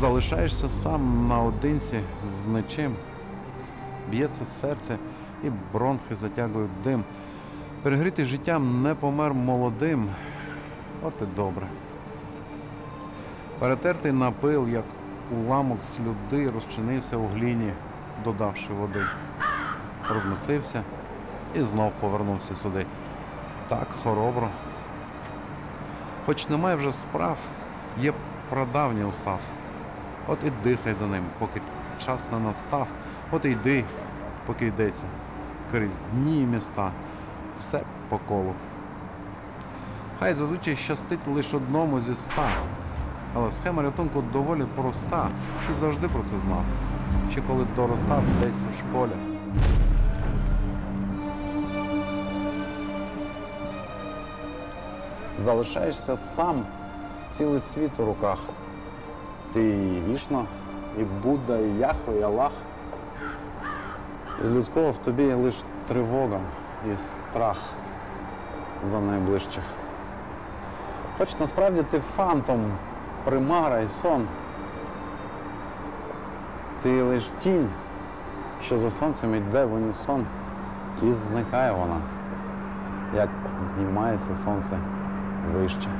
залишаєшся сам наодинці з нічим. Б'ється серце і бронхи затягують дим. Перегрітий життям не помер молодим. От і добре. Перетертий на пил, як уламок слюди, розчинився у гліні, додавши води. Розмисився і знов повернувся сюди. Так хоробро. Хоч немає вже справ, є прадавній устав. От і дихай за ним, поки час не настав, от і йди, поки йдеться. Крізь дні і міста, все по колу. Хай зазвичай щастить лише одному зі ста. Але схема рятунку доволі проста. Ти завжди про це знав. Ще коли доростав десь у школі. Залишаєшся сам, цілий світ у руках. Ти і вішно, і Будда, і Яхве, і Аллах. З людського в тобі лише тривога і страх за найближчих. Хоч насправді ти фантом, примара і сон. Ти лиш тінь, що за сонцем йде в унісон, і зникає вона, як знімається сонце вище.